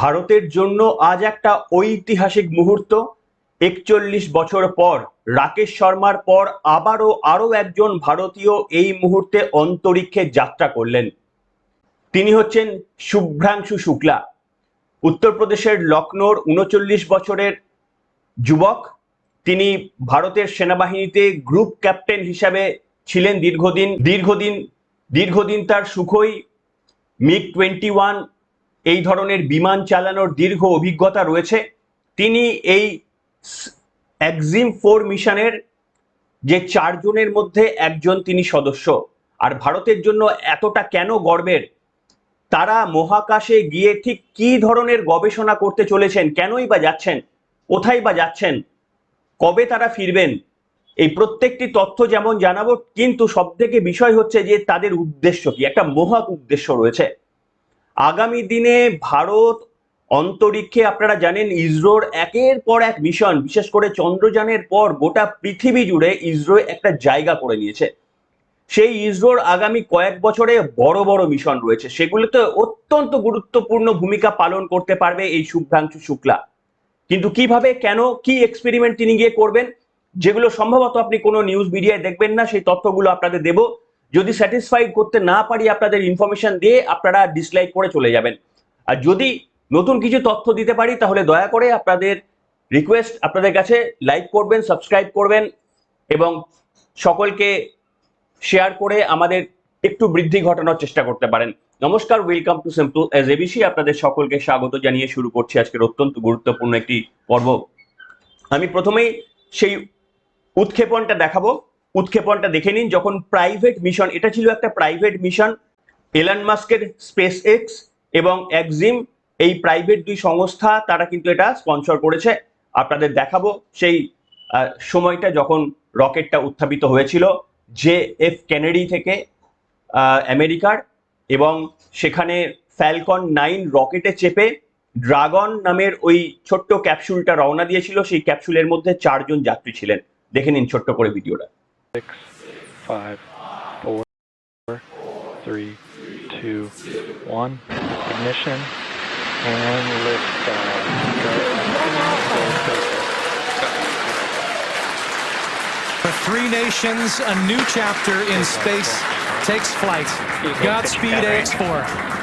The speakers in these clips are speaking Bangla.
ভারতের জন্য আজ একটা ঐতিহাসিক মুহূর্ত। একচল্লিশ বছর পর, রাকেশ শর্মার পর আবারও আরও একজন ভারতীয় এই মুহূর্তে অন্তরিক্ষে যাত্রা করলেন। তিনি হচ্ছেন শুভ্রাংশু শুক্লা, উত্তরপ্রদেশের লখনৌর উনচল্লিশ বছরের যুবক। তিনি ভারতের সেনাবাহিনীতে গ্রুপ ক্যাপ্টেন হিসাবে ছিলেন দীর্ঘদিন। দীর্ঘদিন দীর্ঘদিন তার সুখই মিগ টোয়েন্টি ওয়ান এই ধরনের বিমান চালানোর দীর্ঘ অভিজ্ঞতা রয়েছে। তিনি এই এক্সিম ফোর মিশনের যে চারজনের মধ্যে একজন তিনি সদস্য। আর ভারতের জন্য এতটা কেন গর্বের? তারা মহাকাশে গিয়ে ঠিক কি ধরনের গবেষণা করতে চলেছেন? কেনই বা যাচ্ছেন? কোথায় বা যাচ্ছেন? কবে তারা ফিরবেন? এই প্রত্যেকটি তথ্য যেমন জানাব, কিন্তু সব থেকে বিষয় হচ্ছে যে তাদের উদ্দেশ্য কি? একটা মহৎ উদ্দেশ্য রয়েছে। আগামী দিনে ভারত অন্তরিক্ষে, আপনারা জানেন, ইসরোর একের পর এক মিশন বিশেষ করে চন্দ্রযানের পর গোটা পৃথিবী জুড়ে ইসরো একটা জায়গা করে নিয়েছে। সেই ইসরোর আগামী কয়েক বছরে বড় বড় মিশন রয়েছে। সেগুলোতে অত্যন্ত গুরুত্বপূর্ণ ভূমিকা পালন করতে পারবে এই শুভ্রাংশু শুক্লা। কিন্তু কীভাবে, কেন, কি এক্সপেরিমেন্ট তিনি গিয়ে করবেন, যেগুলো সম্ভবত আপনি কোনো নিউজ মিডিয়ায় দেখবেন না, সেই তথ্যগুলো আপনাদের দেব। যদি স্যাটিসফাইড করতে না পারি আপনাদের ইনফরমেশন দিয়ে, আপনারা ডিসলাইক করে চলে যাবেন। আর যদি নতুন কিছু তথ্য দিতে পারি, তাহলে দয়া করে আপনাদের রিকোয়েস্ট আপনাদের কাছে লাইক করবেন সাবস্ক্রাইব করবেন এবং সকলকে শেয়ার করে আমাদের একটু বৃদ্ধি ঘটানোর চেষ্টা করতে পারেন। নমস্কার welcome to simple age ABC আপনাদের সকলকে স্বাগত জানিয়ে শুরু করছি আজকের অত্যন্ত গুরুত্বপূর্ণ একটি পর্ব। আমি প্রথমেই সেই উৎক্ষেপণটা দেখাবো। উৎক্ষেপণটা দেখে নিন, যখন প্রাইভেট মিশন এটা ছিল একটা প্রাইভেট মিশন এলান মাস্কের স্পেস এক্স এবং একজিম এই প্রাইভেট দুই সংস্থা, তারা কিন্তু এটা স্পন্সর করেছে। আপনাদের দেখাবো সেই সময়টা যখন রকেটটা উত্থাপিত হয়েছিল জে এফ কেনেডি থেকে আমেরিকার এবং সেখানে ফ্যালকন নাইন রকেটে চেপে ড্রাগন নামের ওই ছোট্ট ক্যাপসুলটা রওনা দিয়েছিল। সেই ক্যাপসুলের মধ্যে চারজন যাত্রী ছিলেন। দেখে নিন ছোট্ট করে ভিডিওটা Six, five, four, three, two, one. Ignition and lift off. For three nations, a new chapter in space takes flight. Godspeed, AX4.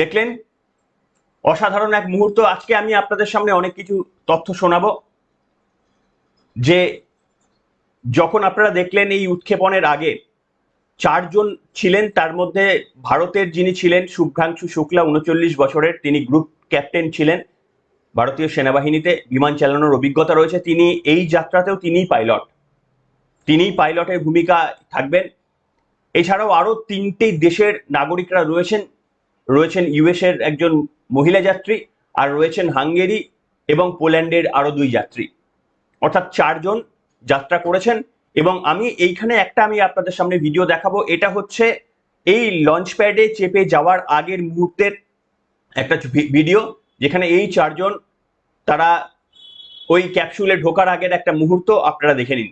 দেখলেন অসাধারণ এক মুহূর্ত। আজকে আমি আপনাদের সামনে অনেক কিছু তথ্য শোনাবো। যে যখন আপনারা দেখলেন এই উৎক্ষেপণের আগে চারজন ছিলেন, তার মধ্যে ভারতের যিনি ছিলেন, শুভ্রাংশু শুক্লা, উনচল্লিশ বছরের, তিনি গ্রুপ ক্যাপ্টেন ছিলেন ভারতীয় সেনাবাহিনীতে, বিমান চালানোর অভিজ্ঞতা রয়েছে। তিনি এই যাত্রাতেও তিনিই পাইলট। তিনিই পাইলটের ভূমিকা থাকবেন। এছাড়াও আরও তিনটে দেশের নাগরিকরা রয়েছেন। রয়েছেন ইউএস এর একজন মহিলা যাত্রী আর রয়েছেন হাঙ্গেরি এবং পোল্যান্ডের আরও দুই যাত্রী। অর্থাৎ চারজন যাত্রা করেছেন এবং আমি এইখানে একটা আমি আপনাদের সামনে ভিডিও দেখাবো। এটা হচ্ছে এই লঞ্চ প্যাডে চেপে যাওয়ার আগের মুহূর্তের একটা ভিডিও যেখানে এই চারজন তারা ওই ক্যাপসুলে ঢোকার আগের একটা মুহূর্ত আপনারা দেখে নিন।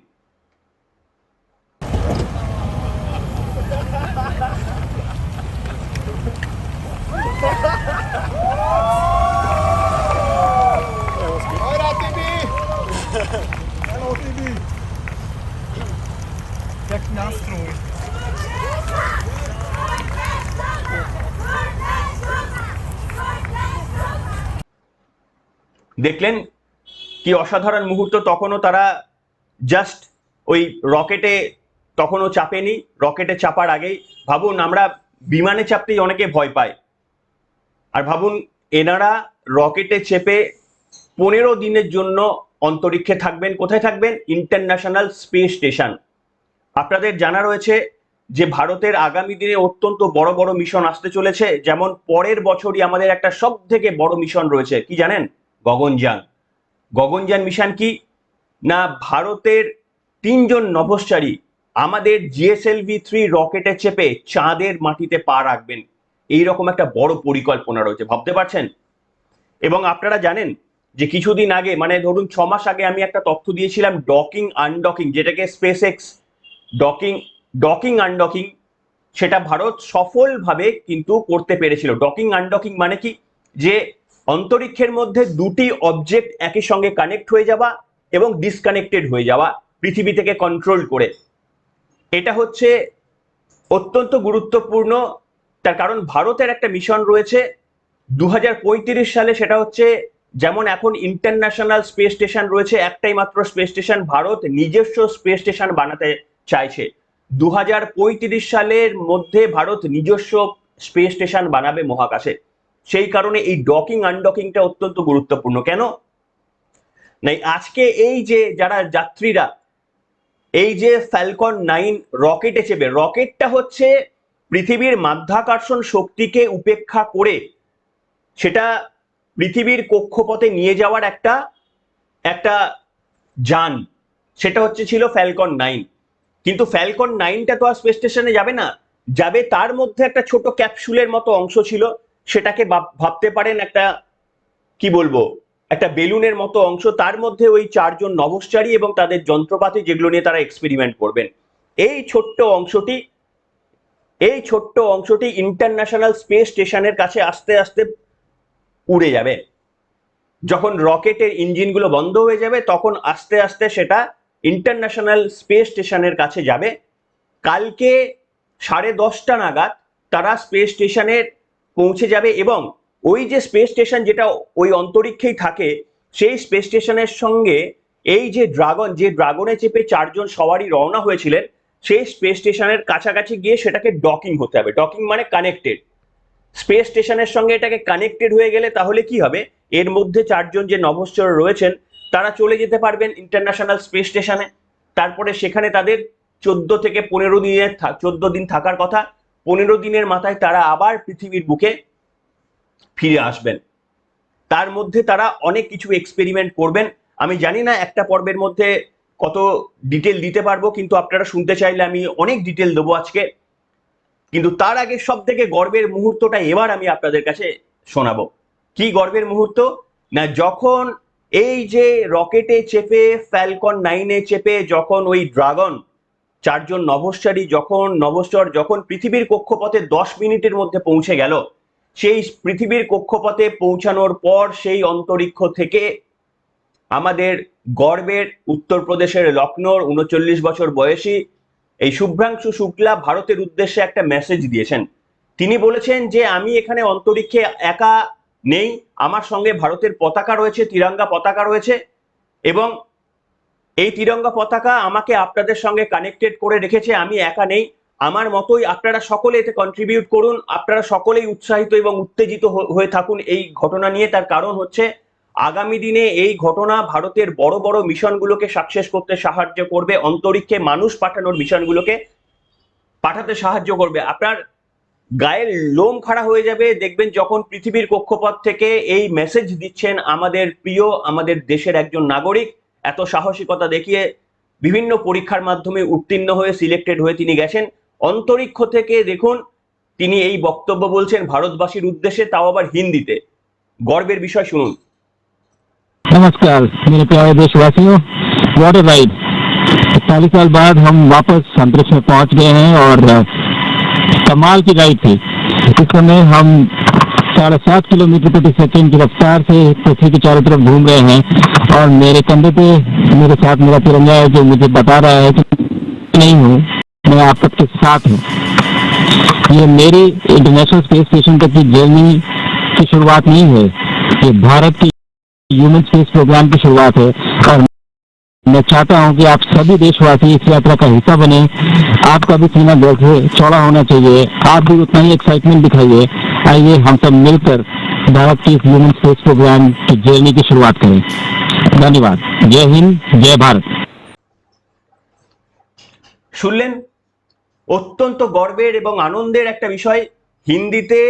দেখলেন কি অসাধারণ মুহূর্ত, তখনও তারা জাস্ট ওই রকেটে তখনও চাপেনি, রকেটে চাপার আগেই, ভাবুন, আমরা বিমানে চাপতেই অনেকে ভয় পায়। আর ভাবুন, এনারা রকেটে চেপে পনেরো দিনের জন্য অন্তরিক্ষে থাকবেন। কোথায় থাকবেন? ইন্টারন্যাশনাল স্পেস স্টেশন আপনাদের জানা রয়েছে যে ভারতের আগামী দিনে অত্যন্ত বড় বড় মিশন আসতে চলেছে। যেমন পরের বছরই আমাদের একটা সব থেকে বড় মিশন রয়েছে। কি জানেন? গগনযান। গগনযান মিশন কি? না, ভারতের তিনজন নভশ্চারী আমাদের জিএসএলভি থ্রি রকেটে চেপে চাঁদের মাটিতে পা রাখবেন। এইরকম একটা বড় পরিকল্পনা রয়েছে, ভাবতে পারছেন? এবং আপনারা জানেন যে কিছুদিন আগে মানে ধরুন ছ মাস আগে আমি একটা তথ্য দিয়েছিলাম ডকিং আনডকিং যেটাকে space X docking docking undocking সেটা ভারত সফলভাবে কিন্তু করতে পেরেছিল। ডকিং আনডকিং মানে কি? যে অন্তরিক্ষের মধ্যে দুটি অবজেক্ট একই সঙ্গে কানেক্ট হয়ে যাওয়া এবং ডিসকানেক্টেড হয়ে যাওয়া পৃথিবী থেকে কন্ট্রোল করে। এটা হচ্ছে অত্যন্ত গুরুত্বপূর্ণ, তার কারণ ভারতের একটা মিশন রয়েছে। দু হাজার পঁয়ত্রিশ সালে সেটা হচ্ছে যেমন এখন ইন্টারন্যাশনাল স্পেস স্টেশন রয়েছে, একটাই মাত্র স্পেস স্টেশন ভারত নিজস্ব স্পেস স্টেশন বানাতে চাইছে। দু হাজার পঁয়ত্রিশ সালের মধ্যে ভারত নিজস্ব স্পেস স্টেশন বানাবে মহাকাশে। সেই কারণে এই ডকিং আনডকিংটা অত্যন্ত গুরুত্বপূর্ণ। কেন? নাই, আজকে এই যে যারা যাত্রীরা, এই যে ফ্যালকন নাইন রকেটে চেপে রকেটটা হচ্ছে পৃথিবীর মাধ্যাকর্ষণ শক্তিকে উপেক্ষা করে সেটা পৃথিবীর কক্ষপথে নিয়ে যাওয়ার একটা একটা যান। সেটা হচ্ছে ছিল ফ্যালকন নাইন কিন্তু ফ্যালকন নাইনটা তো আর স্পেস স্টেশনে যাবে না। যাবে তার মধ্যে একটা ছোট ক্যাপসুলের মতো অংশ ছিল। সেটাকে ভাব- ভাবতে পারেন একটা, কি বলব, একটা বেলুনের মতো অংশ। তার মধ্যে ওই চারজন নভশ্চারী এবং তাদের যন্ত্রপাতি যেগুলো নিয়ে তারা এক্সপেরিমেন্ট করবেন। এই ছোট্ট অংশটি, এই ছোট্ট অংশটি ইন্টারন্যাশনাল স্পেস স্টেশনের কাছে আস্তে আস্তে উড়ে যাবে। যখন রকেটের ইঞ্জিনগুলো বন্ধ হয়ে যাবে, তখন আস্তে আস্তে সেটা ইন্টারন্যাশনাল স্পেস স্টেশনের কাছে যাবে। কালকে সাড়ে দশটা নাগাদ তারা স্পেস স্টেশনের পৌঁছে যাবে এবং ওই যে স্পেস স্টেশন যেটা ওই অন্তরিক্ষেই থাকে, সেই স্পেস স্টেশনের সঙ্গে এই যে ড্রাগন যে ড্রাগনে চেপে চারজন সবারই রওনা হয়েছিলেন, সেই স্পেস স্টেশনের কাছাকাছি গিয়ে সেটাকে ডকিং হতে হবে। ডকিং মানে কানেক্টেড স্পেস স্টেশনের সঙ্গে এটাকে কানেক্টেড হয়ে গেলে তাহলে কি হবে? এর মধ্যে চারজন যে নভশ্চর রয়েছেন, তারা চলে যেতে পারবেন ইন্টারন্যাশনাল স্পেস স্টেশনে তারপরে সেখানে তাদের চোদ্দ থেকে পনেরো দিনের চোদ্দ দিন থাকার কথা। পনেরো দিনের মাথায় তারা আবার পৃথিবীর বুকে ফিরে আসবেন। তার মধ্যে তারা অনেক কিছু এক্সপেরিমেন্ট করবেন। আমি জানি না একটা পর্বের মধ্যে কত ডিটেল দিতে পারব, কিন্তু আপনারা শুনতে চাইলে আমি অনেক ডিটেল দেবো আজকে। কিন্তু তার আগে সব থেকে গর্বের মুহূর্তটা এবার আমি আপনাদের কাছে শোনাবো। কি গর্বের মুহূর্ত? না, যখন এই যে রকেটে চেপে ফ্যালকন নাইনে চেপে, যখন ওই ড্রাগন চারজন নভশ্চারী যখন নভশ্চর যখন পৃথিবীর কক্ষপথে দশ মিনিটের মধ্যে পৌঁছে গেল, সেই পৃথিবীর কক্ষপথে পৌঁছানোর পর সেই অন্তরিক্ষ থেকে আমাদের গর্বের উত্তরপ্রদেশের লখনৌর উনচল্লিশ বছর বয়সী এই শুভ্রাংশু শুক্লা ভারতের উদ্দেশ্যে একটা মেসেজ দিয়েছেন। তিনি বলেছেন যে, আমি এখানে অন্তরিক্ষে একা নেই, আমার সঙ্গে ভারতের পতাকা রয়েছে, তিরঙ্গা পতাকা রয়েছে এবং এই তিরঙ্গা পতাকা আমাকে আপনাদের সঙ্গে কানেক্টেড করে রেখেছে, আমি একা নেই। আমার মতোই আপনারা সকলে এতে কন্ট্রিবিউট করুন, আপনারা সকলেই উৎসাহিত এবং উত্তেজিত হয়ে থাকুন এই ঘটনা নিয়ে। তার কারণ হচ্ছে, আগামী দিনে এই ঘটনা ভারতের বড় বড় মিশনগুলোকে সাকসেস করতে সাহায্য করবে, অন্তরিক্ষে মানুষ পাঠানোর মিশনগুলোকে পাঠাতে সাহায্য করবে। আপনার গায়ের লোম খাড়া হয়ে যাবে, দেখবেন যখন পৃথিবীর কক্ষপথ থেকে এই মেসেজ দিচ্ছেন আমাদের প্রিয়, আমাদের দেশের একজন নাগরিক এত সাহসিকতা দেখিয়ে বিভিন্ন পরীক্ষার মাধ্যমে উত্তীর্ণ হয়ে সিলেক্টেড হয়ে তিনি গেছেন অন্তরিক্ষ থেকে দেখুন তিনি এই বক্তব্য বলছেন ভারতবাসীর উদ্দেশ্যে তাও আবার হিন্দিতে গর্বের বিষয় শুনুন नमस्कार मेरे प्यारे देशवासियों वाटर राइड चालीस साल बाद हम वापस अंतरिक्ष में पहुंच गए हैं और अ, कमाल की राइड थी इस समय हम साढ़े सात किलोमीटर प्रति सेकंड की रफ्तार से पृथ्वी के चारों तरफ़ घूम रहे हैं और मेरे कंधे पे, मेरे साथ मेरा तिरंगा है जो मुझे बता रहा है कि नहीं हूँ, मैं आप सबके साथ हूँ। ये मेरी इंटरनेशनल स्पेस स्टेशन तक की जर्नी की शुरुआत नहीं है, ये भारत की ह्यूमन स्पेस प्रोग्राम की शुरुआत है। और मैं चाहता हूँ कि आप सभी देशवासी इस यात्रा का हिस्सा बने। आपका भी सीना से चौड़ा होना चाहिए। आप भी उतना ही एक्साइटमेंट दिखाइए। आइए हम सब मिलकर भारत की इस ह्यूमन स्पेस प्रोग्राम की जर्नी की शुरुआत करें धन्यवाद जय हिंद जय भारत শুনলেন অত্যন্ত গর্বের এবং আনন্দের একটা বিষয় হিন্দিতে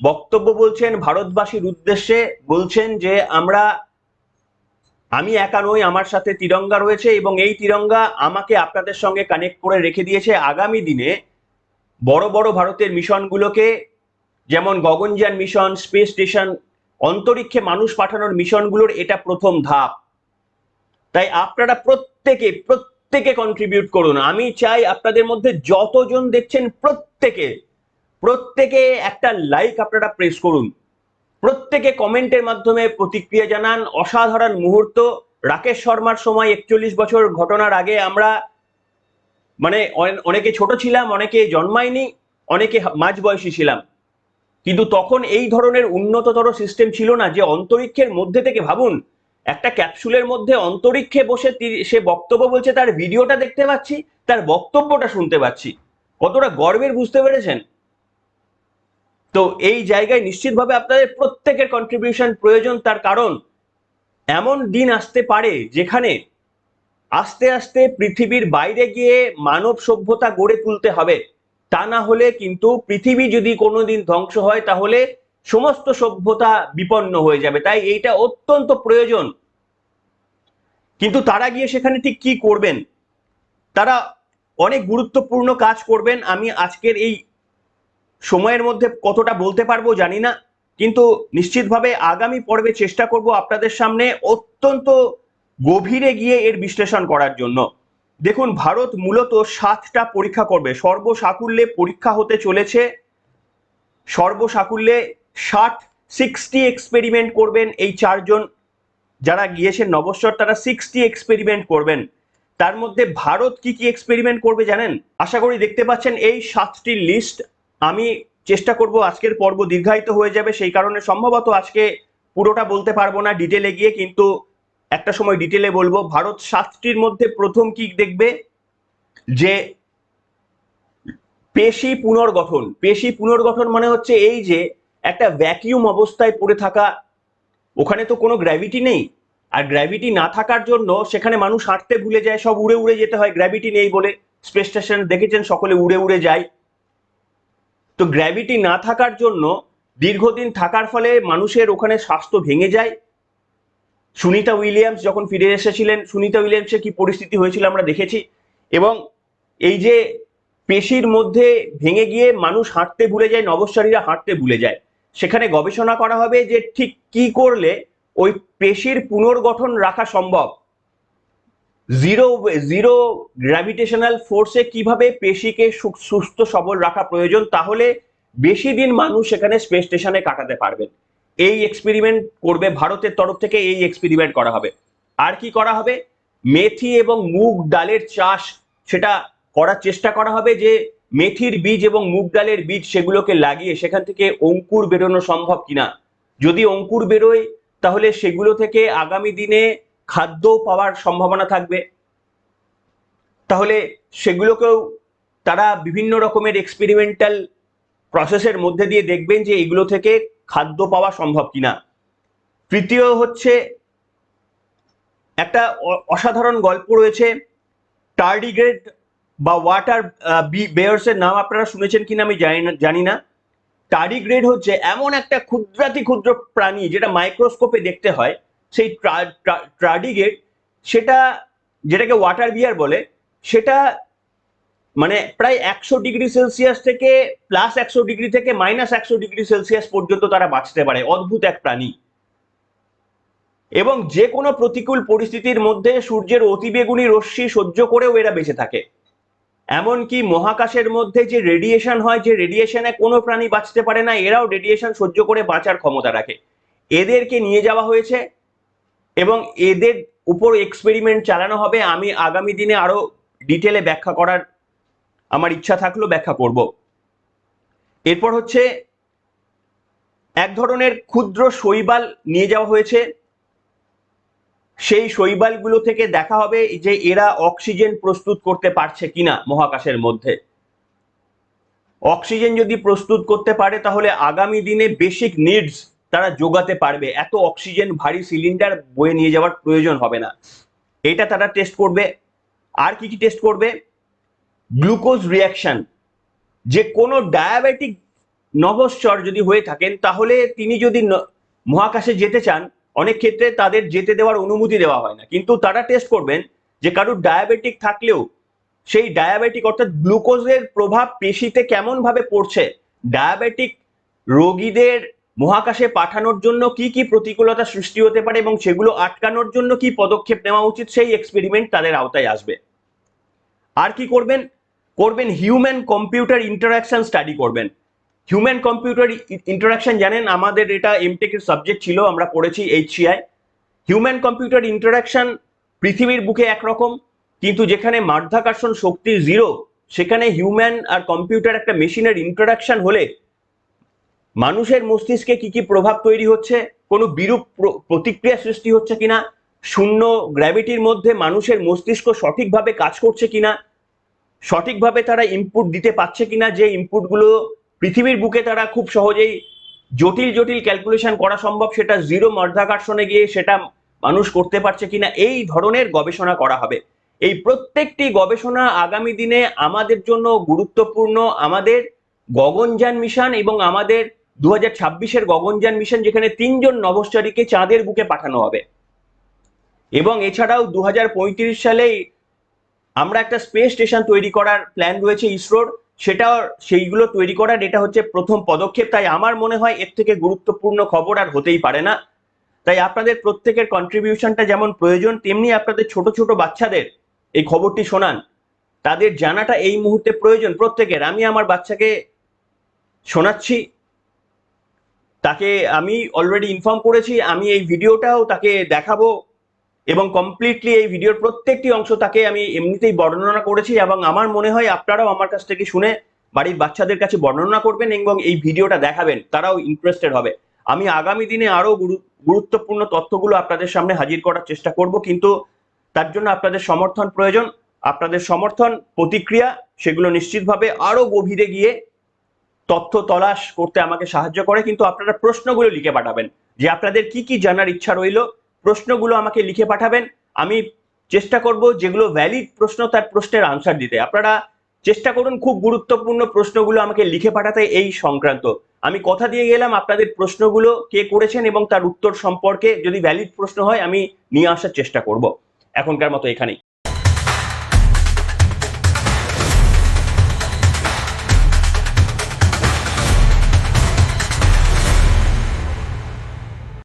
বক্তব্য বলছেন ভারতবাসীর উদ্দেশ্যে বলছেন যে আমরা আমি একা নই আমার সাথে তিরঙ্গা রয়েছে এবং এই তিরঙ্গা আমাকে আপনাদের সঙ্গে কানেক্ট করে রেখে দিয়েছে আগামী দিনে বড় বড় ভারতের মিশনগুলোকে যেমন গগনযান মিশন, স্পেস স্টেশন, অন্তরিক্ষে মানুষ পাঠানোর মিশনগুলোর এটা প্রথম ধাপ। তাই আপনারা প্রত্যেকে প্রত্যেকে কন্ট্রিবিউট করুন। আমি চাই আপনাদের মধ্যে যতজন দেখছেন প্রত্যেকে প্রত্যেকে একটা লাইক আপনারা প্রেস করুন। প্রত্যেকে কমেন্টের মাধ্যমে প্রতিক্রিয়া জানান। অসাধারণ মুহূর্ত। রাকেশ শর্মার সময় একচল্লিশ বছর ঘটনার আগে আমরা মানে অনে- অনেকে ছোট ছিলাম, অনেকে জন্মায়নি, অনেকে মাঝবয়সী ছিলাম। কিন্তু তখন এই ধরনের উন্নততর সিস্টেম ছিল না যে অন্তরিক্ষের মধ্যে থেকে ভাবুন, একটা ক্যাপসুলের মধ্যে অন্তরিক্ষে বসে সে বক্তব্য বলছে, তার ভিডিওটা দেখতে পাচ্ছি, তার বক্তব্যটা শুনতে পাচ্ছি। কতটা গর্বের বুঝতে পেরেছেন? তো এই জায়গায় নিশ্চিতভাবে আপনাদের প্রত্যেকের কন্ট্রিবিউশন প্রয়োজন, তার কারণ এমন দিন আসতে পারে যেখানে আস্তে আস্তে পৃথিবীর বাইরে গিয়ে মানব সভ্যতা গড়ে তুলতে হবে। তা না হলে কিন্তু পৃথিবী যদি কোনোদিন ধ্বংস হয়, তাহলে সমস্ত সভ্যতা বিপন্ন হয়ে যাবে। তাই এইটা অত্যন্ত প্রয়োজন। কিন্তু তারা গিয়ে সেখানে ঠিক কি করবেন? তারা অনেক গুরুত্বপূর্ণ কাজ করবেন। আমি আজকের এই সময়ের মধ্যে কতটা বলতে পারব জানি না। কিন্তু নিশ্চিতভাবে আগামী পর্বে চেষ্টা করব আপনাদের সামনে অত্যন্ত গভীরে গিয়ে এর বিশ্লেষণ করার জন্য। দেখুন, ভারত মূলত সাতটা পরীক্ষা করবে। সর্বসাকুল্যে পরীক্ষা হতে চলেছে। সর্বসাকুল্যে ষাট সিক্সটি এক্সপেরিমেন্ট করবেন এই চারজন। যারা গিয়েছেন নবস্বর, তারা সিক্সটি এক্সপেরিমেন্ট করবেন। তার মধ্যে ভারত কি কি এক্সপেরিমেন্ট করবে জানেন? আশা করি দেখতে পাচ্ছেন এই সাতটির লিস্ট আমি চেষ্টা করব আজকের পর্ব দীর্ঘায়িত হয়ে যাবে, সেই কারণে সম্ভবত আজকে পুরোটা বলতে পারব না ডিটেলে গিয়ে, কিন্তু একটা সময় ডিটেলে বলব, ভারত সাতটির মধ্যে প্রথম কি দেখবে? যে পেশি পুনর্গঠন পেশি পুনর্গঠন মানে হচ্ছে এই যে একটা ভ্যাকিউম অবস্থায় পড়ে থাকা, ওখানে তো কোনো গ্র্যাভিটি নেই। আর গ্র্যাভিটি না থাকার জন্য সেখানে মানুষ হাঁটতে ভুলে যায়, সব উড়ে উড়ে যেতে হয় গ্র্যাভিটি নেই বলে। স্পেস স্টেশন দেখেছেন, সকলে উড়ে উড়ে যায়। তো গ্র্যাভিটি না থাকার জন্য দীর্ঘদিন থাকার ফলে মানুষের ওখানে স্বাস্থ্য ভেঙে যায়। সুনিতা উইলিয়ামস যখন ফিরে এসেছিলেন, সুনিতা উইলিয়ামসের কি পরিস্থিতি হয়েছিল আমরা দেখেছি। এবং এই যে পেশির মধ্যে ভেঙে গিয়ে মানুষ হাঁটতে ভুলে যায় নবস্বারীরা হাঁটতে ভুলে যায়, সেখানে গবেষণা করা হবে যে ঠিক কি করলে ওই পেশির পুনর্গঠন রাখা সম্ভব। জিরো জিরো গ্র্যাভিটেশনাল ফোর্সে কীভাবে পেশিকে সুস্থ, সবল রাখা প্রয়োজন, তাহলে বেশি দিন মানুষ সেখানে স্পেস স্টেশনে কাটাতে পারবেন। এই এক্সপেরিমেন্ট করবে, ভারতের তরফ থেকে এই এক্সপেরিমেন্ট করা হবে। আর কি করা হবে? মেথি এবং মুগ ডালের চাষ, সেটা করার চেষ্টা করা হবে যে মেথির বীজ এবং মুগ ডালের বীজ সেগুলোকে লাগিয়ে সেখান থেকে অঙ্কুর বেরোনো সম্ভব কিনা। যদি অঙ্কুর বেরোয়, তাহলে সেগুলো থেকে আগামী দিনে খাদ্য পাওয়ার সম্ভাবনা থাকবে। তাহলে সেগুলোকেও তারা বিভিন্ন রকমের এক্সপেরিমেন্টাল প্রসেসের মধ্যে দিয়ে দেখবেন যে এগুলো থেকে খাদ্য পাওয়া সম্ভব কিনা? তৃতীয় হচ্ছে, একটা অসাধারণ গল্প রয়েছে, টার্ডিগ্রেড বা ওয়াটার বি, বেয়ার্সের নাম আপনারা শুনেছেন কিনা আমি জানি না জানি না। টার্ডিগ্রেড হচ্ছে এমন একটা ক্ষুদ্রাতি ক্ষুদ্র প্রাণী যেটা মাইক্রোস্কোপে দেখতে হয়, সেই ট্রাডিগ্রেড সেটা, যেটাকে ওয়াটার বিয়ার বলে, সেটা মানে প্রায় একশো ডিগ্রি সেলসিয়াস থেকে প্লাস একশো ডিগ্রি থেকে মাইনাস একশো ডিগ্রি সেলসিয়াস পর্যন্ত তারা বাঁচতে পারে, অদ্ভুত এক প্রাণী। এবং যে কোনো প্রতিকূল পরিস্থিতির মধ্যে সূর্যের অতিবেগুনি রশ্মি সহ্য করেও এরা বেঁচে থাকে। এমনকি মহাকাশের মধ্যে যে রেডিয়েশন হয়, যে রেডিয়েশনে কোনো প্রাণী বাঁচতে পারে না, এরাও রেডিয়েশন সহ্য করে বাঁচার ক্ষমতা রাখে। এদেরকে নিয়ে যাওয়া হয়েছে এবং এদের উপর এক্সপেরিমেন্ট চালানো হবে। আমি আগামী দিনে আরও ডিটেলে ব্যাখ্যা করার আমার ইচ্ছা থাকলেও ব্যাখ্যা করব। এরপর হচ্ছে, এক ধরনের ক্ষুদ্র শৈবাল নিয়ে যাওয়া হয়েছে। সেই শৈবালগুলো থেকে দেখা হবে যে এরা অক্সিজেন প্রস্তুত করতে পারছে কিনা মহাকাশের মধ্যে। অক্সিজেন যদি প্রস্তুত করতে পারে, তাহলে আগামী দিনে বেসিক নিডস তারা যোগাতে পারবে। এত অক্সিজেন ভারী সিলিন্ডার বয়ে নিয়ে যাওয়ার প্রয়োজন হবে না। এটা তারা টেস্ট করবে। আর কি কি টেস্ট করবে? গ্লুকোজ রিয়াকশন যে কোনো ডায়াবেটিক নভশ্চর যদি হয়ে থাকেন, তাহলে তিনি যদি মহাকাশে যেতে চান, অনেক ক্ষেত্রে তাদের যেতে দেওয়ার অনুমতি দেওয়া হয় না। কিন্তু তারা টেস্ট করবেন যে কারোর ডায়াবেটিক থাকলেও সেই ডায়াবেটিক অর্থাৎ গ্লুকোজের প্রভাব পেশিতে কেমন ভাবে পড়ছে ডায়াবেটিক রোগীদের মহাকাশে পাঠানোর জন্য কি কি প্রতিকূলতা সৃষ্টি হতে পারে এবং সেগুলো আটকানোর জন্য কি পদক্ষেপ নেওয়া উচিত, সেই এক্সপেরিমেন্ট তাদের আওতায় আসবে। আর কি করবেন? করবেন হিউম্যান কম্পিউটার ইন্টারাকশন স্টাডি করবেন। হিউম্যান কম্পিউটার ইন্টারাকশন জানেন, আমাদের এটা এমটেকের সাবজেক্ট ছিল, আমরা পড়েছি এইচসিআই হিউম্যান কম্পিউটার ইন্টারাকশন পৃথিবীর বুকে একরকম, কিন্তু যেখানে মাধ্যাকর্ষণ শক্তি জিরো সেখানে হিউম্যান আর কম্পিউটার একটা মেশিনের ইন্টারাকশন হলে মানুষের মস্তিষ্কে কি কি প্রভাব তৈরি হচ্ছে, কোনো বিরূপ প্র- প্রতিক্রিয়া সৃষ্টি হচ্ছে কিনা, শূন্য গ্র্যাভিটির মধ্যে মানুষের মস্তিষ্ক সঠিকভাবে কাজ করছে কিনা সঠিকভাবে তারা ইনপুট দিতে পারছে কিনা, যে ইনপুটগুলো পৃথিবীর বুকে তারা খুব সহজেই জটিল জটিল ক্যালকুলেশন করা সম্ভব, সেটা জিরো মধ্যাকর্ষণে গিয়ে সেটা মানুষ করতে পারছে কিনা, এই ধরনের গবেষণা করা হবে। এই প্রত্যেকটি গবেষণা আগামী দিনে আমাদের জন্য গুরুত্বপূর্ণ। আমাদের গগনযান মিশন এবং আমাদের দু হাজার ছাব্বিশের গগনযান মিশন, যেখানে তিনজন নভশ্চরীকে চাঁদের বুকে পাঠানো হবে। এবং এছাড়াও দু সালেই আমরা একটা স্পেস স্টেশন তৈরি করার প্ল্যান রয়েছে ইসরোর। সেটা সেইগুলো তৈরি করার, এটা হচ্ছে প্রথম পদক্ষেপ। তাই আমার মনে হয় এর থেকে গুরুত্বপূর্ণ খবর আর হতেই পারে না। তাই আপনাদের প্রত্যেকের কন্ট্রিবিউশনটা যেমন প্রয়োজন, তেমনি আপনাদের ছোট ছোট বাচ্চাদের এই খবরটি শোনান। তাদের জানাটা এই মুহূর্তে প্রয়োজন প্রত্যেকের। আমি আমার বাচ্চাকে শোনাচ্ছি। তাকে আমি অলরেডি ইনফর্ম করেছি। আমি এই ভিডিওটাও তাকে দেখাবো। এবং কমপ্লিটলি এই ভিডিওর প্রত্যেকটি অংশ তাকে আমি এমনিতেই বর্ণনা করেছি এবং আমার মনে হয় আপনারাও আমার কাছ থেকে শুনে বাড়ির বাচ্চাদের কাছে বর্ণনা করবেন এবং এই ভিডিওটা দেখাবেন, তারাও ইন্টারেস্টেড হবে। আমি আগামী দিনে আরও গুরু- গুরুত্বপূর্ণ তথ্যগুলো আপনাদের সামনে হাজির করার চেষ্টা করব, কিন্তু তার জন্য আপনাদের সমর্থন প্রয়োজন। আপনাদের সমর্থন, প্রতিক্রিয়া, সেগুলো নিশ্চিতভাবে আরও গভীরে গিয়ে তথ্য তলাশ করতে আমাকে সাহায্য করে, কিন্তু আপনারা প্রশ্নগুলো লিখে পাঠাবেন যে আপনাদের কি কি জানার ইচ্ছা রইল প্রশ্নগুলো আমাকে লিখে পাঠাবেন। আমি চেষ্টা করব যেগুলো ভ্যালিড প্রশ্ন তার প্রশ্নের আনসার দিতে। আপনারা চেষ্টা করুন খুব গুরুত্বপূর্ণ প্রশ্নগুলো আমাকে লিখে পাঠাতে এই সংক্রান্ত। আমি কথা দিয়ে গেলাম আপনাদের প্রশ্নগুলো, কে করেছেন এবং তার উত্তর সম্পর্কে। যদি ভ্যালিড প্রশ্ন হয়, আমি নিয়ে আসার চেষ্টা করব। এখনকার মতো এখানেই।